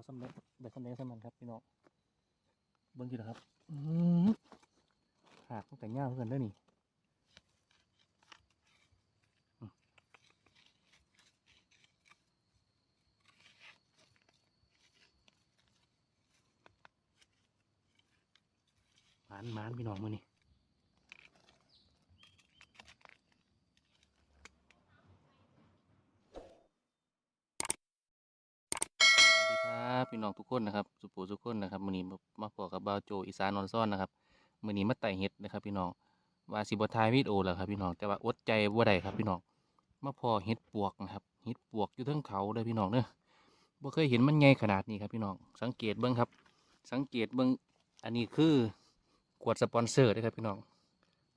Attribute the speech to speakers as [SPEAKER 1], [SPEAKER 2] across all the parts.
[SPEAKER 1] เอาสำเร็จแบบสำเร็จสมันครับพี่น้องเบิ้งทีละครับอืมหากตั้งแต่ย่าเพื่อนได้อนี่อืมหมานหมานพี่น้องมือนี่ สวัสดีครับพี่ น้องทุกคนนะครับ สุปูทุกคนนะครับมือนี้มามาพอกับบาวโจอีสานนอนซ่อนนะครับมือนี้มาไต่เห็ดนะครับพี่น้องว่าสิบ่ถ่ายวิดีโอแล้วครับพี่น้องแต่ว่าอดใจบ่ได้ครับพี่น้องมาพอเห็ดปวกนะครับเห็ดปวกอยู่ทั้งเขาเลยพี่น้องเด้อบ่เคยเห็นมันใหญ่ขนาดนี้ครับพี่น้องสังเกตเบิ่งครับ สังเกตเบิ่งอันนี้คือกวดสปอนเซอร์เด้อครับพี่น้อง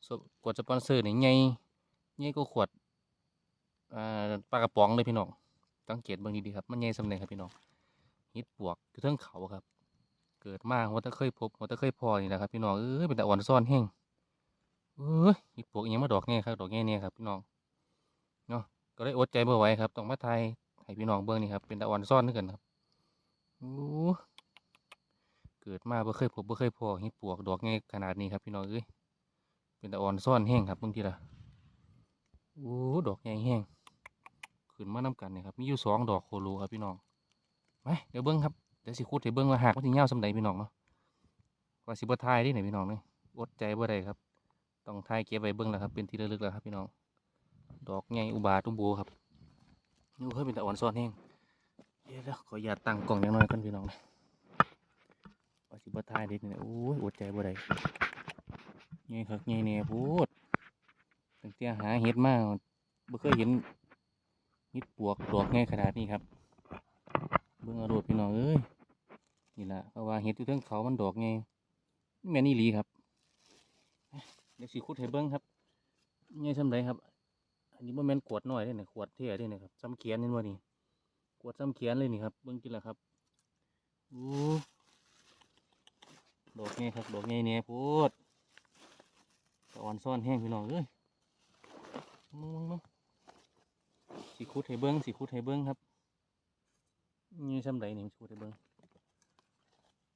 [SPEAKER 1] สกวดสปอนเซอร์นี่ใหญ่ใหญ่กว่าขวดปลากระป๋องเลยพี่น้องสังเกตเบิ่งดีๆครับมันใหญ่สำเร็จครับพี่น้อง ฮิตปวกอยู่เทิงเขาครับ เกิดมาว่าตะเคยพบว่าตะเคยพอนี่แหละครับ พี่น้องเอ้ยเป็นแต่อ่อนซ่อนแห้งเอ้ยฮิตปวกยังมาดอกแง่ครับดอกแง่เนี่ยครับพี่น้องเนาะก็ได้อดใจเบ่ไหวครับต้องมาไทยให้พี่น้องเบิ่งนี่ครับเป็นแต่อ่อนซ่อนนึกกันครับโอ้เกิดมาบ่อเคยพบบ่อเคยพอฮิตปวกดอกแง่ขนาดนี้ครับ พี่น้องเอ้ยเป็นแต่อ่อนซ่อนแห้งครับบางทีละโอ้ดอกแง่แห้งขึ้นมาน้กันเนี่ยครับมีอยู่สองดอกโคโลครับพี่น้อง ไปเดี๋ยวเบิ้งครับเดี๋ยวสิคูดให้เบิ้งว่าหากมันสิเงาสำใดพี่น้องเนาะว่าสิบ่ทายได้ไหนพี่น้องเนี่ยอดใจบ่ได้ครับ ต้องทายเก็บไว้เบิ้งแล้วครับ เป็นที่ระลึกแล้วครับพี่น้อง ดอกใหญ่อุบาทอุโบครับนี่เพิ่มเป็นตะอ่อนซ้อนแห้งเดี๋ยวเดี๋ยวขออย่าตั้งกล่องอย่างน้อยกันพี่น้องนะว่าสิบ่ทายได้เนี่ยโอ้ยอดใจบ่ได้ใหญ่ครับใหญ่แน่พูดตั้งแต่หาเห็ดมาบ่เคยเห็นเห็ดปวกดอกใหญ่ขนาดนี้ครับ เบิ่งอาโดพี่น้องเอ้ยนี่ละเพราะว่าเห็ดอยู่เทั้งเขามันดอกไงแม่นี่หลีครับเดี๋ยวสิขุดให้เบิ่งครับไงซ้ำไรครับ อันนี้บ่แม่นขวดน้อยเด้เนี่ยขวดเท่เด้เนี่ยครับซ้ำเขียนนี่ว่านี่ขวดซ้ำเขียนเลยนี่ครับเบิ่งกินละครับโอ้ดอกไงครับดอกไงเนี่ยพูดตะวันซ่อนแห้งพี่น้องเอ้ยมึงมึงมึงสิขุดให้เบิ่งสิขุดให้เบิ่งครับ นี่ซ้ำใดนี่มันชูได้เบิ้ง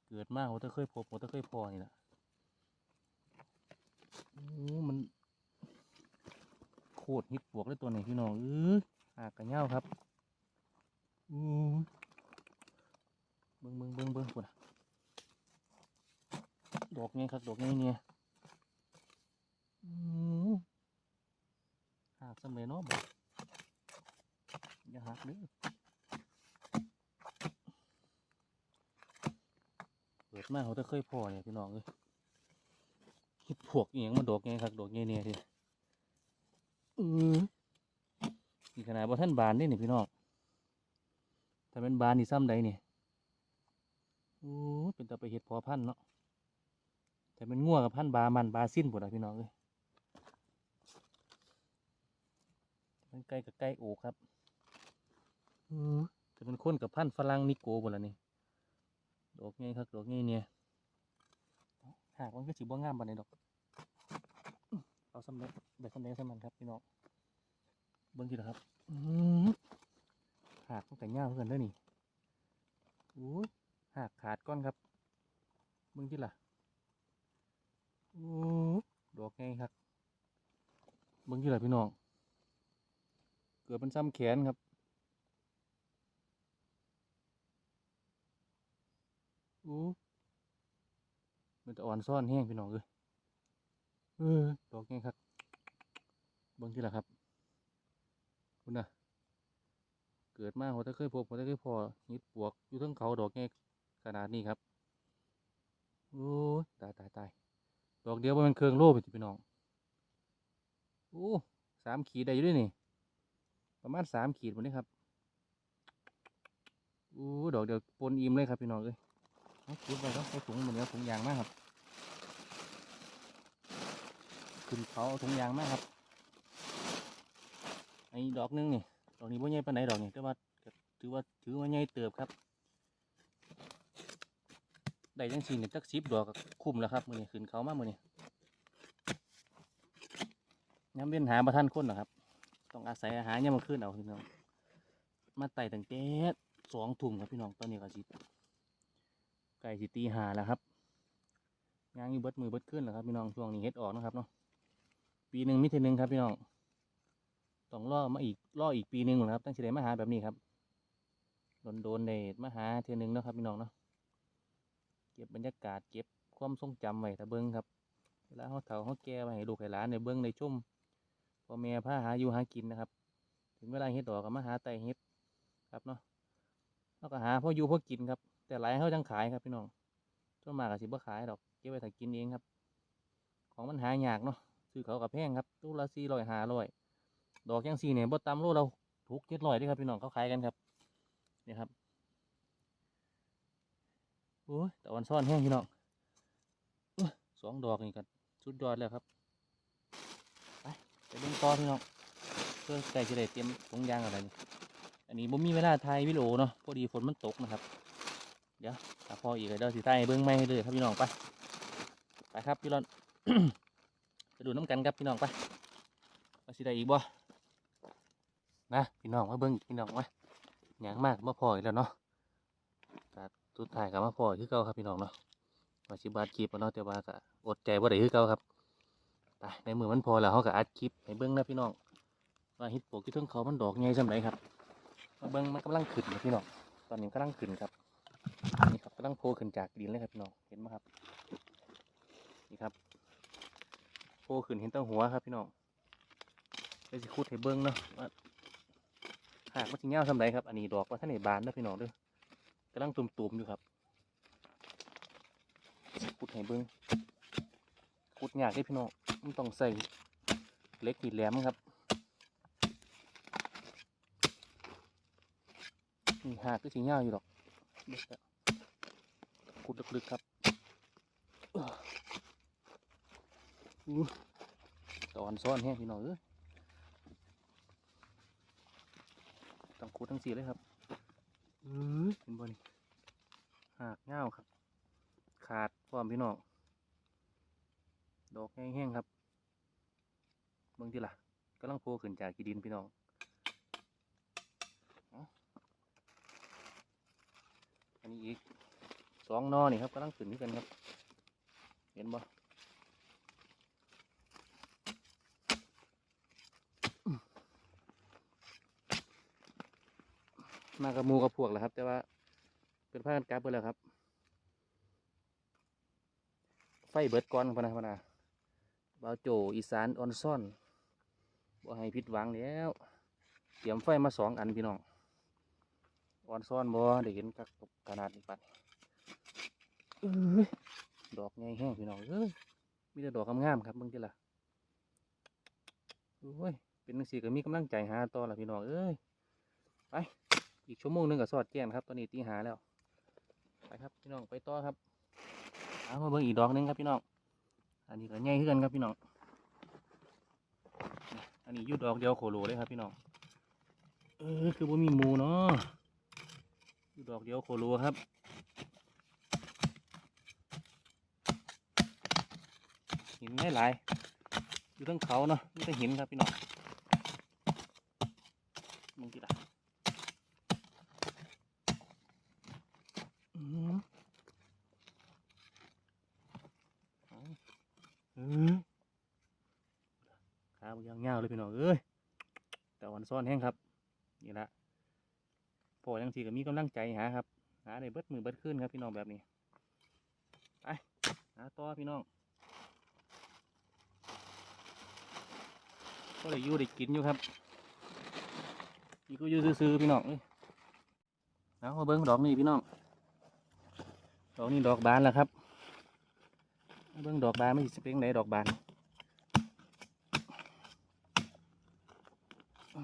[SPEAKER 1] เกิดมากว่าถ้เคยพบว่าถ้เคยพอนี่แหละโอ้มันโคตรฮิตปวกเลยตัวนี้พี่น้องเออหากกระเง่าครับอู้เบิ้งเบิ้งเบิ้งเบิ้งคนดอกไงครับดอกไงเนี่ยอู้หากซ้ำใดเนาะบอกอย่าหักเด้อ เกิดมาเขาจะเคยพอเนี่ยพี่น้องเอ้ยเห็ดพวกอหย่างมันดอกไงครับดอกไงเนี่ยทีเออนี่ขนาดว่าท่านบานได้นี่ยพี่น้องถ้าเป็นบานนี่ซ้ำใดเนี่ยโอ้เป็นตาไปเห็ดพอพันธ์เนาะแต่เป็นง่วกับพันธ์บามันบาสิ้นหมดอะพี่น้องเอ้ยมันใกล้กับใกล้โอครับเออแต่เป็นคนกับพันธุ์ฝรั่งนิโก้หมดแล้วนี่ ดอกไงครับดอกไงเนี่ยหากมันก็สิบ่างามปานใดดอกเอาสำเร็จแบบสำเร็จสมันครับพี่น้องเบิ่งทีละครับหากตั้งแต่ย่าเพื่อนเด้อนี่อุ้ยหากขาดก้อนครับเบิ่งทีละอู้ดอกไงครับเบิ่งทีละพี่น้องเกิดเป็นซ้ำแขนครับ อู้มันจะอ่อนซ่อนแห้งพี่น้องเอ้ยเออดอกไงครับเบิ่งที่ละครับ คุณน่ะเกิดมาหัวตะเคยพบหัวตะเคยพอหิดปวกอยู่ทั้งเขาดอกไงขนาดนี้ครับโอ้ยตายตายตายดอกเดียวมันเครื่องโล่ไปพี่น้องโอ้สามขีดได้อยู่ด้วยนี่ประมาณสามขีดหมดนี่ครับโอ้ดอกเดียวปนอิ่มเลยครับพี่น้องเอ้ย เอาเก็บไว้ครับเอาถุงเหมือนกับถุงยางมากครับขึ้นเขาถุงยางมากครับไอ้ดอกนึงนี่ดอกนี้บ่ใหญ่ปานไหนดอกนี่แต่ว่าถือว่าถือว่าใหญ่เติบครับได้จังสี่เนี่ยจักสิบดอกคุ้มแล้วครับมือนี้ขึ้นเขามากมือนี้ย้ำเว้นหาประทันคนหรอครับต้องอาศัยอาหารเนี่ยมมาขึ้นเอาพี่น้องมาไต่ตั้งแต่สองทุ่มครับพี่น้องตอนนี้ก็สิ ไก่สิตีหาแล้วครับยางอยู่เบิดมือเบิดขึ้นแล้วครับพี่น้องช่วงนี้เฮ็ดออกนะครับเนาะปีหนึ่งมิถุนึงครับพี่น้องต้องรอมาอีกรออีกปีหนึ่งนะครับ ตั้งใจมาหาแบบนี้ครับโดนโดนเดทมาหาเทือนึงเนาะครับพี่น้องเนาะเก็บบรรยากาศเก็บความทรงจำไว้ถ้าเบิ้งครับเวลาเขาเฒ่าเขาแก่ไว้ให้ลูกให้หลานในเบิ้งในชุ่มพ่อแม่พาหาอยู่หากินนะครับ ถึงเวลาเฮ็ดดอกก็มาหาไตเฮ็ดครับเนาะแล้วก็หาพ่ออยู่พ่อกินครับ แต่หลายเขาจังขายครับพี่น้องส่วนมากก็สิบ่ขายดอกเก็บไว้ถ้ากินเองครับ ของมันหายากเนาะซื้อเขากับแพงครับตู้ละสี่ร้อยห้าร้อยดอกยังสี่เนี่ยบ่ต่ำโลเราถูกเจ็ดร้อยด้วยครับพี่น้องเขาขายกันครับนี่ครับโอ้ยแต่วันซ่อนแห้งพี่น้องสองดอกนี่ก็สุดยอดแล้วครับไปไปเล่นต่อพี่น้องเพื่อไก่จะได้เตรียมถุงยางอะไรนี่อันนี้ผมมีเวลาถ่ายวิดีโอเนาะพอดีฝนมันตกนะครับ เดี๋ยวถ้าพออีกเดี๋ยวสิให้เบิ้องไม่ให้เลยครับพี่น้องไปไปครับพี่รอนไปดูน้ำกันครับพี่น้องไปมาสิได้อีกบ่นะพี่น้องมาเบิ้งอีกพี่น้องมาหยางมากมาพออีกแล้วเนาะแต่สุดท้ายกับมาพออีกคือเก่าครับพี่น้องเนาะมาสิบาดคลิปเนาะแต่ว่าก็อดใจว่าได้คือเก่าครับไปในมือมันพอแล้วเขาก็อัดคลิปให้เบิ้งนะพี่น้องว่าฮิตโปกที่เทิงเขามันดอกใหญ่สำไหนครับมาเบิ้งมันกำลังขึ้นนะพี่น้องตอนนี้กำลังขึ้นครับ กำลังโผล่ขึ้นจากดินเลยครับพี่น้องเห็นไหมครับนี่ครับโผล่ขึ้นเห็นตั้งหัวครับพี่น้องเดี๋ยวสิคุดให้เบิ้งเนาะว่าหากมันสิเงาวสำไรครับอันนี้ดอกว่าท่านไหนบานเด้อพี่น้องด้อกำลังตุ่มๆอยู่ครับคุดให้เบิ้งคุดยากเด้อพี่น้องมันต้องใส่เล็กหีดแหลมครับนี่หากก็สิเงาวอยู่ดอกเดี๋ยวจะ คุดลึกๆครับอู้ตอนซ้อนแห้งพี่น้องเอ้ยต้องคูดทั้งสี่เลยครับเออเห็นบ่นี่หากเง่าวครับ ขาดพร้อมพี่น้องดอกแห้งๆครับเบิ่งที่ล่ะกำลังโผล่ขึ้นจากกีดินพี่น้องเอาอันนี้อีก สองนอนี่ครับกำลังขึ้นด้วยกันครับ เห็นบ่มากับมูกับพวกแหละครับ แต่ว่าเป็นผ้ากันกลับไปแล้วครับ ไฟเบิดก่อนพนะพนะบาโจอีสานออนซ่อนบ่ให้ผิดหวังแล้ว เตรียมไฟมาสองอันพี่น้องออนซ่อนบ่ได้เห็นกับขนาดนี้ปัด ดอกใหญ่แห้งพี่น้องเอ้ยมีแต่ดอกงามๆครับเบิ่งทีละโอ้ยเป็นจังซี่ก็มีกำลังใจหาต่อละพี่น้องเอ้ยไปอีกชั่วโมงหนึงก็สอดแจ้งครับตอนนี้ตีหาแล้วไปครับพี่น้องไปต่อครับเอามาเบิ่งอีกดอกหนึงครับพี่น้องอันนี้ก็ใหญ่ขึ้นกันครับพี่น้องอันนี้ยุดดอกเดียวโคโลเลยครับพี่น้องเออคือว่ามีมูเนาะยุดดอกเดียวโคโลครับ หินไม่หลายอยู่ทั้งเขาเนาะมีแต่หินครับพี่น้องมึงกี่ละอืมอาเออขาวยังเงาวเลยพี่น้องเอ้ยแต่วันซ่อนแห้งครับ นี่ละพอยังทีก็มีกำลังใจหาครับ หาในเบิดมือเบิดขึ้นครับพี่น้องแบบนี้ ไป หาต่อพี่น้อง ก็เลยอยู่ได้กินอยู่ครับนี่ก็อยู่ซื้อๆพี่น้องเอ้ยเอามาเบิ้งดอกนี่พี่น้องดอกนี้ดอกบานแล้วครับเบิ่งดอกบานไม่สิเป็นไหนดอกบานอ๋อ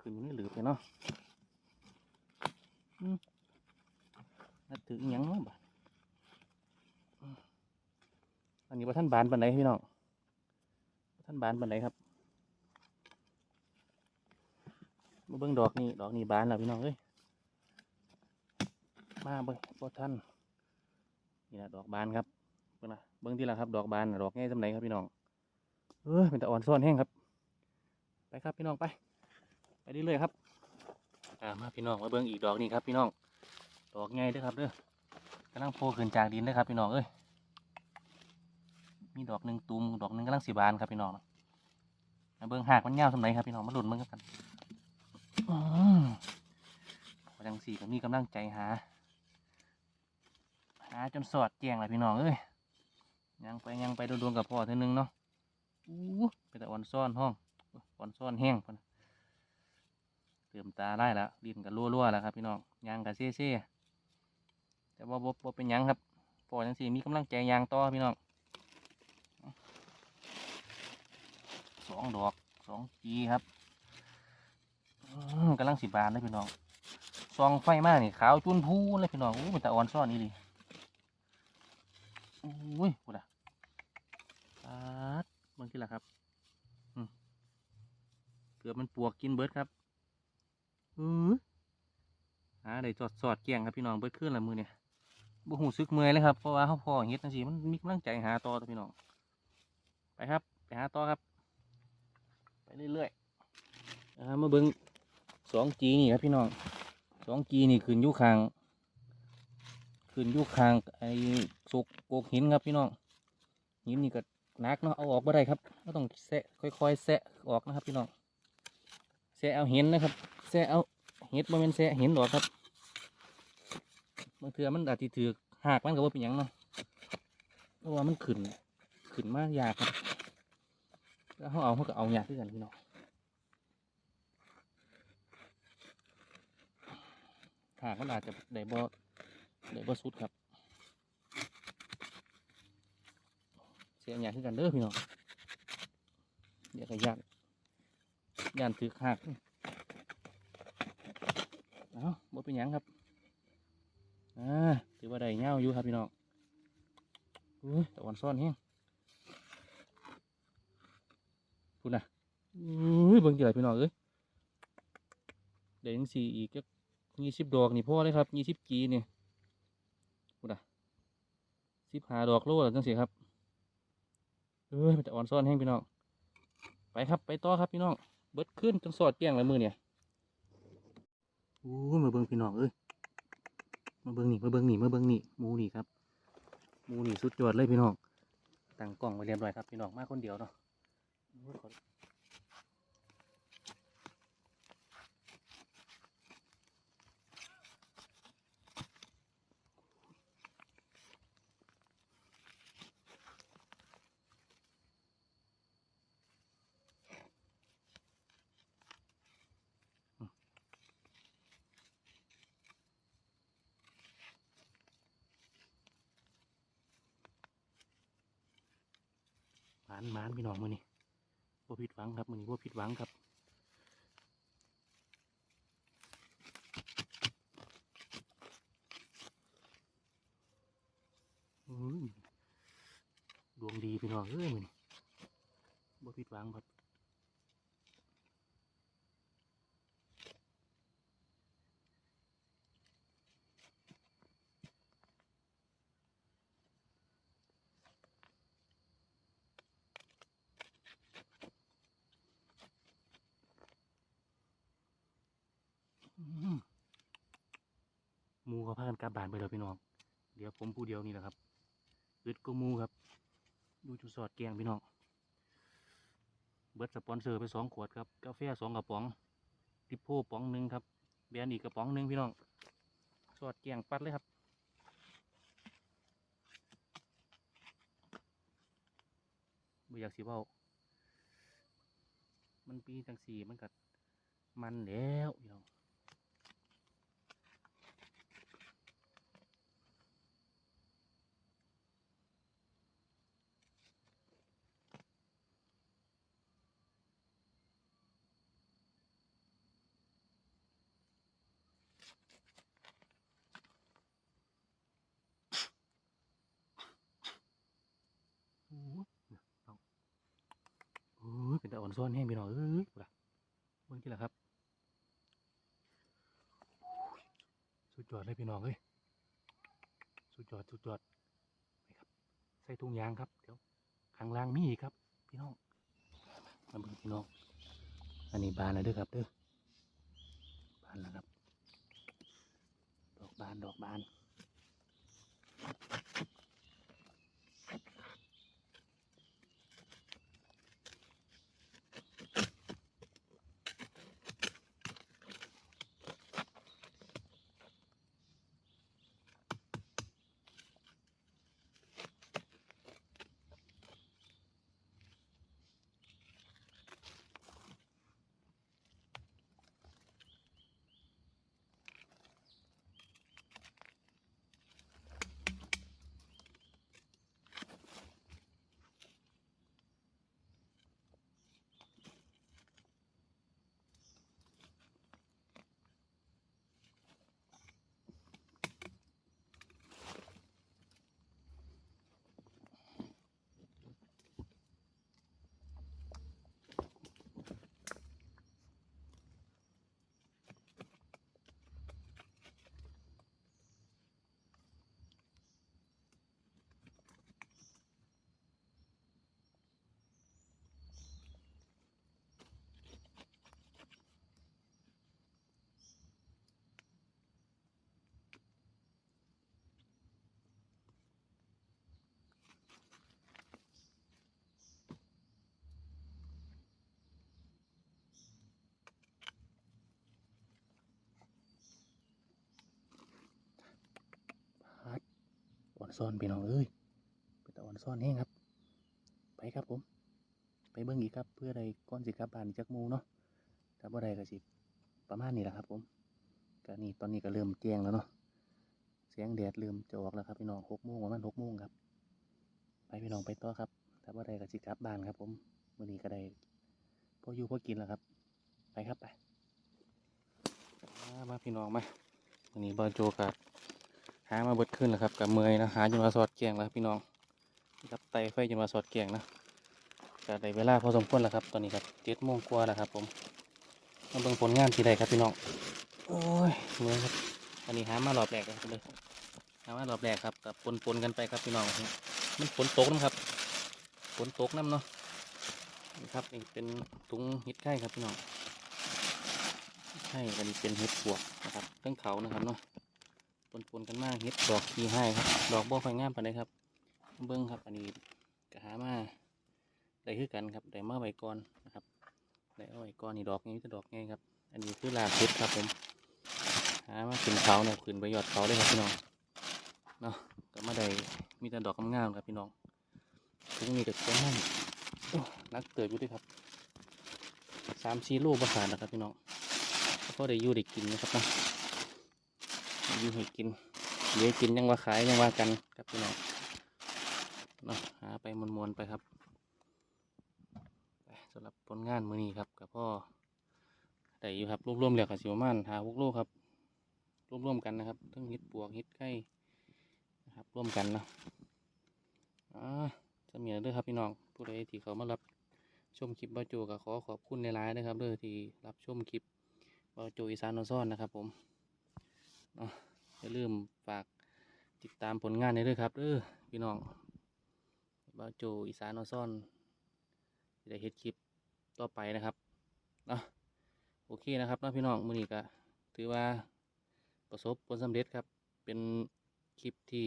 [SPEAKER 1] ขึ้นนี่หลืบเลยเนาะนัดถือยังเนาะบาดอืมอันนี้ว่าท่านบานปันไหนพี่น้อง นบานปันไหนครับมาเบิ่งดอกนี่ดอกนี่บานแล้วพี่น้องเอ้ยมาเบิ่งบ่ทันนี่นะดอกบานครับเบิ่งนะเบิ่งที่ละครับ ดอกบานดอกง่ายสำไหนครับพี่น้องเออเป็นต่อ่อนซ่อนแห้งครับ ไปครับพี่น้องไป ไปเรื่อยๆครับอ่ามาพี่น้องมาเบิ่งอีกดอกนี่ครับพี่น้องดอกง่ายด้อครับเด้อำลังโผล่ขึ้นจากดินเลยครับพี่น้องเอ้ยมีดอกหนึ่งตูมดอกหนึ่งกำลังสีบานครับพี่น้อง เบิ่งหากมันยาวสำไหนครับพี่น้องมาหลุนเบิ่งกันอืมพอจังสี่ก็มีกำลังใจหา หาจนสอดแจงเลยพี่น้องเอ้ยยังไปยังไปโดนๆกับพ่อเท่านึงเนาะอู้เป็นแต่อ่อนซ่อนห้องอ่อนซ่อนแห้งพุ่นเติมตาได้แล้วดินก็รั่วๆแล้วครับพี่น้องยางก็เซ่ๆแต่ว่าบ่บ่เป็นหยังครับพ่อจังสี่มีกำลังใจยางต่อพี่น้อง สองดอกสองจีครับกำลังสิบานเลยพี่น้องซองไฟมากนี่ขาวจุนพูเลยพี่น้องอู้เป็นต่อ่อนซ่อนนี่ดิอุ้ยกูด่ะปัดเบางทีละครับเกือบมันปวกกินเบิร์ดครับอือหาได้จอดสอดเกี่ยงครับพี่น้องเบิร์ดขึ้นละมือเนี่ยบ่หูซึกเมื่อยเลยครับเพราะว่าเขาพอเฮ็ดจังซี่มันมีกำลังใจหาต่อตัวพี่น้องไปครับ ไปหาต่อครับ เรื่อยๆอ่ามาเบิ้งสองจีนี่ครับพี่น้องสองจีนี่ขึ้นยุคางขึ้นยุคางไอ้สุกโกกหินครับพี่น้องหินนี่ก็นักเนาะเอาออกบ่ได้ครับก็ต้องแซะค่อยๆแซะออกนะครับพี่น้องแซะเอาเหินนะครับแซะเอาเห็ดบ่แม่นแซะเหินหรอครับบางเทื่อมันอาจจะถือหากมันก็ว่าเป็นยังเนาะเพราะว่ามันขึ้นขึ้นมากยากครับ แล้วเขาเอาเขาก็เอายากด้วยกันพี่น้องหากมันอาจจะได้บ่เลยบ่สุดครับ เสียอย่างขึ้นกันเด้อพี่น้องอย่ากระยานยานถือหักเอาบ่เป็นหยังครับอ่าถือว่าได้เงาอยู่ครับพี่น้องอุ้ยต่วันซ่อนแห้ พูดนะอุ้ยเบิ่งกี่ไรพี่น้องเอ้ยได้ยังสี่อีกก็ยี่สิบดอกนี่พ่อเลยครับยี่สิบกีนี่คุณนะสิบหาดอกโลแล้วจังสิครับเอ้ยมันจะอ่อนซ่อนแห้งพี่น้องไปครับไปต่อครับพี่น้องเบิดขึ้นจนสอดแก้งเลยมือเนี่ยโอ้มาเบิ้งพี่น้องเอ้ยมาเบิ้งนี่มาเบิ้งนี่มาเบิ้งนี่มูนี่ครับมูนี่สุดยอดเลยพี่น้องตั้งกล้องไว้เรียบร้อยครับพี่น้องมาคนเดียวเนาะ โอ้ยขอหมานหมานพี่น้องมือนี่ บ่ผิดหวังครับมือนี้บ่ผิดหวังครับดวงดีพี่น้องเอ้ยมือนี่บ่ผิดหวังครับ หมูเขาพากันกลับบ้านไปแล้วพี่น้อง เดี๋ยวผมผู้เดียวนี่แหละครับอึดก็มูครับ ดูจุดสอดแกงพี่น้อง เบิร์ดสปอนเซอร์ไปสองขวดครับ กาแฟสองกระป๋องติปโพป๋องหนึ่งครับ แบรนด์อีกกระป๋องหนึ่งพี่น้อง สอดแกงปัดเลยครับบ่อยากสิเว้ามันปีจังสีมันกัดมันแล้วพี่น้อง อนตาอ่อนซ้อนแห้งพี่น้องเอ้ยกูล่ะเบิ่งที่ละครับ สุดยอดเลยพี่น้องเอ้ยสุดยอดสุดยอดไปครับ ใส่ถุงยางครับเดี๋ยวข้างล่างมีอีกครับ พี่น้องมาเบิ่งพี่น้อง อันนี้บานแล้วเด้อครับเด้อบานแล้วครับ ดอกบานดอกบาน ซ่อนพี่น้องเอ้ยเป็นตาอ่อนซ่อนแห้งครับ ไปครับผม ไปเบิ่งอีกครับเพื่อใดก้อนสิกลับบานจักมูเนาะถ้าบ่ได้ก็สิประมาณนี้แหละครับผมก็นี่ตอนนี้ก็เริ่มแจ้งแล้วเนาะเสียงแดดเริ่มจะออกแล้วครับพี่น้องหกโมงประมาณหกโมงครับ ไปพี่น้องไปต่อครับ ถ้าบ่ได้ก็สิกลับบานครับผมมื้อนี้ก็ได้พออยู่พอกินแล้วครับ ไปครับไปมาพี่น้องมาวันนี้บอโจกับ หามาเบิดขึ้นแล้วครับกับเมยนะหาจนมาสอดแกงแล้วพี่น้องกับไตไฟจนมาสอดแกงนะก็ได้เวลาพอสมควรแล้วครับ ตอนนี้ครับเจ็ดโมงกว่าแล้วครับ ผมมาเบิ่งผลงานทีใดครับพี่น้องโอ้ยเมยครับอันนี้หามารอบแรกเลยครับเลยหามารอบแรกครับกับปนปนกันไปครับพี่น้องมันฝนตกนะครับฝนตกน้ำเนาะนี่ครับนี่เป็นถุงเห็ดไข่ครับพี่น้องใช่อันนี้เป็นเห็ดปวกนะครับเรื่องเขานะครับเนาะ ปนๆกันมากเห็ดดอกขีให้ครับ ดอกบ่ค่อยงามปานใดครับ เบิ้งครับ อันนี้กะหามาได้คือกันครับได้มาใบก่อนนะครับได้เอาใบก่อนนี่ดอกนี้จะดอกไงครับ อันนี้คือลาเพชรครับผมหามาขึ้นเขาเนี่ยขึ้นไปยอดเขาเลยครับพี่น้องเนาะก็มาได้มีแต่ดอกงามๆครับพี่น้องทุกนี้ก็จะนั่นโอ้นักเติบอยู่ด้วยครับสามชีโลประสานนะครับพี่น้องก็ได้ยู่ได้กินนะครับนะ อยู่ให้กินเดี๋ยวกินยังว่าขายยังว่ากันครับพี่น้องเนาะหาไปมวนๆไปครับสำหรับผลงานมือนี้ครับกับพ่อได้อยู่ครับรวบรวมเหลือกับสิประมาณหาพวกโลครับรวบรวมกันนะครับทั้งฮิดปวกฮิดไข่นะครับร่วมกันเนาะอ่าจะมีเด้อครับพี่น้องผู้ใดที่เขามารับชมคลิปบาโจก็ขอขอบคุณในไลน์นะครับเด้อที่รับชมคลิปบาโจอีสานออนซ่อนนะครับผม เนาะอย่าลืมฝากติดตามผลงานในด้วยครับเออพี่น้องบาโจอีสานออนซ่อนจะได้เฮ็ดคลิปต่อไปนะครับเนาะโอเคนะครับเนาะพี่น้องมือนี้ก็ถือว่าประสบผลสำเร็จครับ เป็นคลิปที่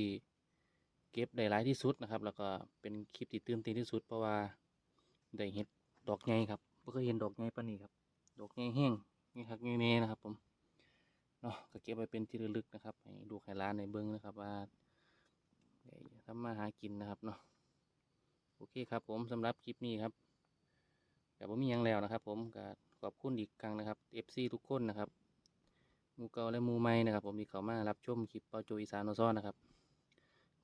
[SPEAKER 1] เก็บได้หลายที่สุดนะครับ แล้วก็เป็นคลิปที่ตื่นเต้นที่สุดเพราะว่าได้เห็ดดอกใหญ่ครับบ่เคยเห็นดอกใหญ่ปานนี้ครับ ดอกใหญ่แห้งนี่ครับนี่นี่นะครับผม เนาะก็เก็บไว้เป็นที่ระลึกนะครับ ให้ดูกให้ร้านในเบิ้องนะครับว่าทำมาหากินนะครับเนาะโอเคครับผมสำหรับคลิปนี้ครับแต่ผมมียังแล้วนะครับ ผมก็ขอบคุณอีกครั้งนะครับ FC ทุกคนนะครับหมูเกาและหมูใหม่นะครับ ผมที่เขามารับชมคลิปเปาโจอีสานโนซ่อนนะครับ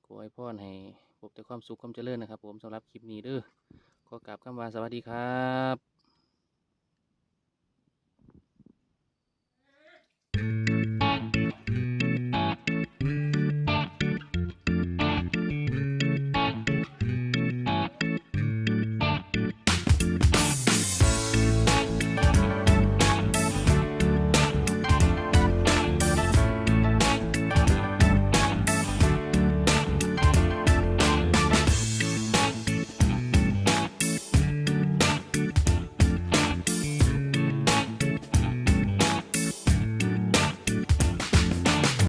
[SPEAKER 1] ขอให้พ่อให้พบแต่ความสุขความเจริญนะครับ ผมสำหรับคลิปนี้เด้อขอกราบคำว่าสวัสดีครับ